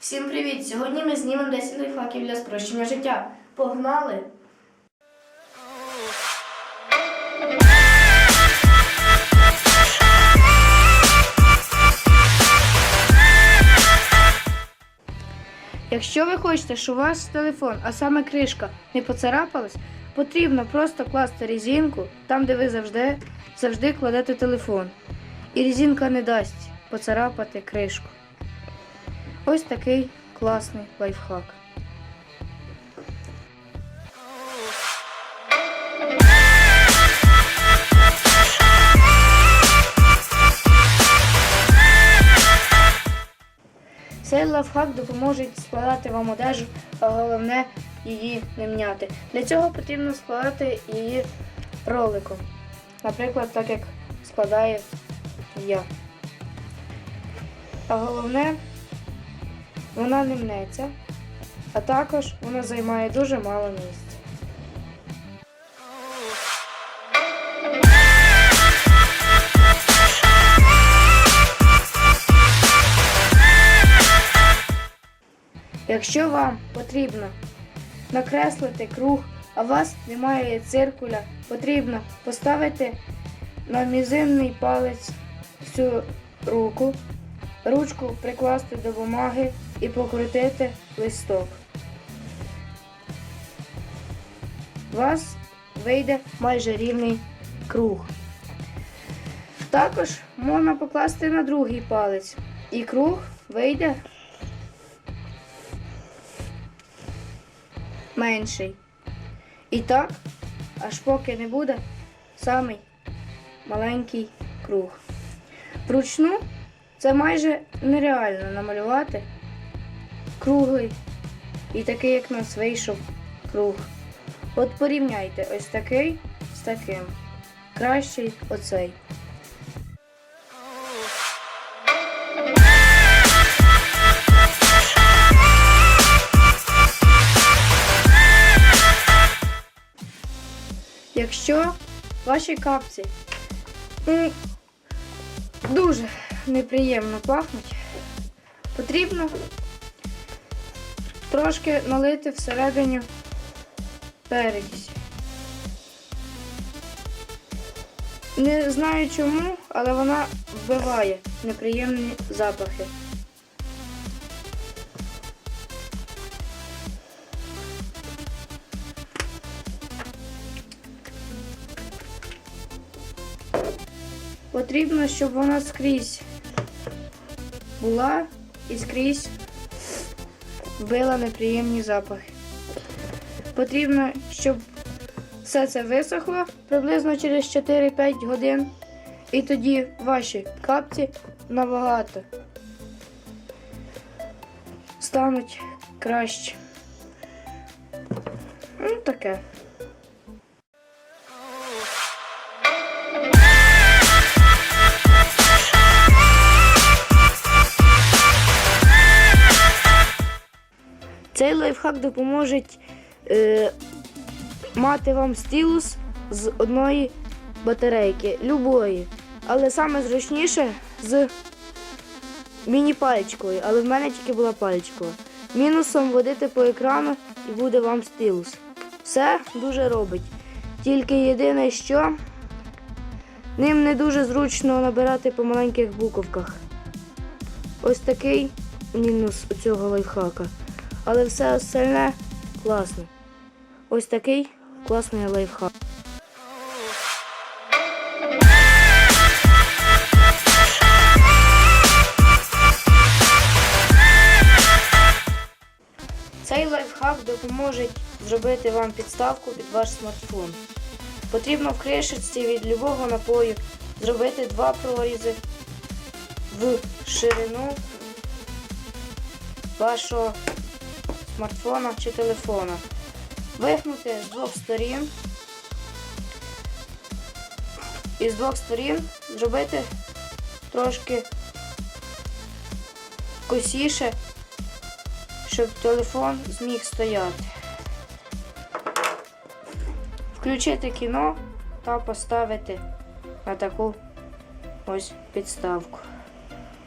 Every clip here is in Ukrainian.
Всім привіт! Сьогодні ми знімемо 10 лайфхаків для спрощення життя. Погнали! Якщо ви хочете, щоб ваш телефон, а саме кришка, не поцарапалась, потрібно просто класти резинку там, де ви завжди, завжди кладете телефон. І резинка не дасть поцарапати кришку. Ось такий класний лайфхак. Цей лайфхак допоможе складати вам одежу, а головне її не мняти. Для цього потрібно складати її роликом. Наприклад, так як складає я. А головне, вона не мнеться, а також вона займає дуже мало місця. Якщо вам потрібно накреслити круг, а у вас немає циркуля, потрібно поставити на мізинний палець всю руку, ручку прикласти до бумаги і покрутити листок. У вас вийде майже рівний круг. Також можна покласти на другий палець, і круг вийде менший. І так, аж поки не буде самий маленький круг. Вручну це майже нереально намалювати круглий і такий, як у нас вийшов круг. От порівняйте ось такий з таким. Кращий оцей. Якщо ваші капці дуже неприємно пахнуть, потрібно трошки налити всередині перекисі. Не знаю чому, але вона вбиває неприємні запахи. Потрібно, щоб вона скрізь була і скрізь вбила неприємні запахи. Потрібно, щоб все це висохло приблизно через 4-5 годин. І тоді ваші капці набагато стануть краще. Ну, таке. Цей лайфхак допоможе е, мати вам стілус з одної батарейки, любої. Але саме зручніше з міні-пальчикою, але в мене тільки була пальчикова. Мінусом водити по екрану і буде вам стілус. Все дуже робить. Тільки єдине, що ним не дуже зручно набирати по маленьких буковках. Ось такий мінус у цього лайфхака. Але все остальне класне. Ось такий класний лайфхак. Цей лайфхак допоможе зробити вам підставку під ваш смартфон. Потрібно в кришечці від любого напою зробити два прорізи в ширину вашого смартфона чи телефона. Вигнути з двох сторін. І з двох сторін зробити трошки косіше, щоб телефон зміг стояти. Включити кіно та поставити на таку ось підставку.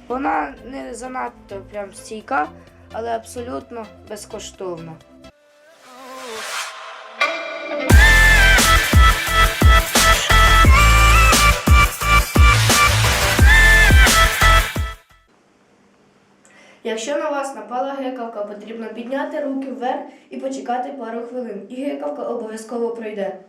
Вона не занадто прям стійка, але абсолютно безкоштовно. Якщо на вас напала гекавка, потрібно підняти руки вверх і почекати пару хвилин. І гекавка обов'язково пройде.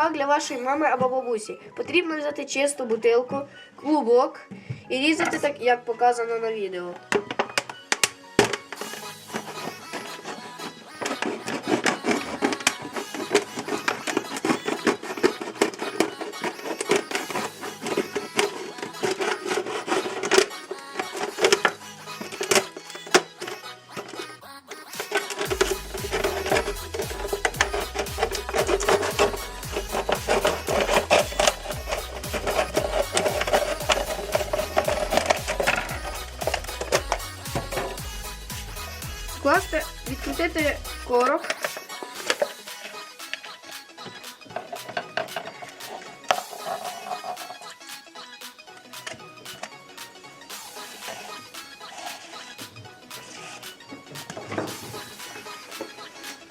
Лайфхак для вашої мами або бабусі. Потрібно взяти чисту бутилку, клубок і різати так, як показано на відео. Відкрутити корок.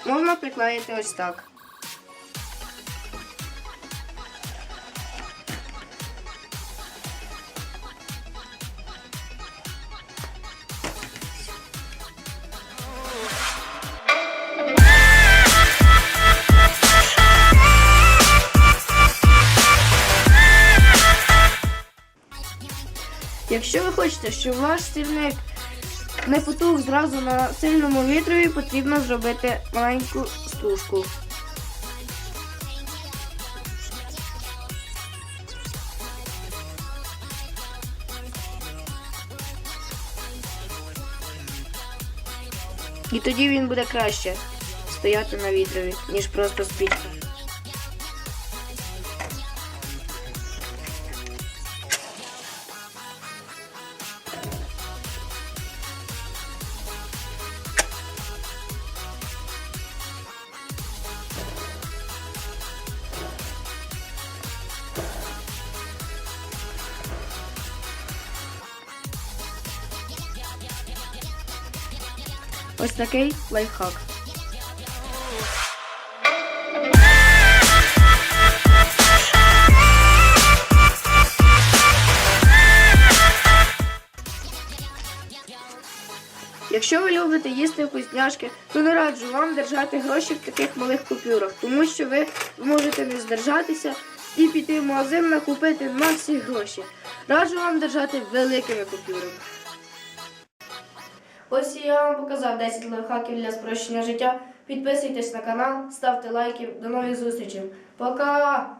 Можна приклеїти ось так. Якщо ви хочете, щоб ваш стільник не потух зразу на сильному вітрові, потрібно зробити маленьку стружку. І тоді він буде краще стояти на вітрові, ніж просто спічка. Ось такий лайфхак. Якщо ви любите їсти вкусняшки, то не раджу вам держати гроші в таких малих купюрах, тому що ви можете не здержатися і піти в магазин накупити на всі гроші. Раджу вам держати великими купюрами. Ось я вам показав 10 лайфхаків для спрощення життя. Підписуйтесь на канал, ставте лайки. До нових зустрічей. Пока!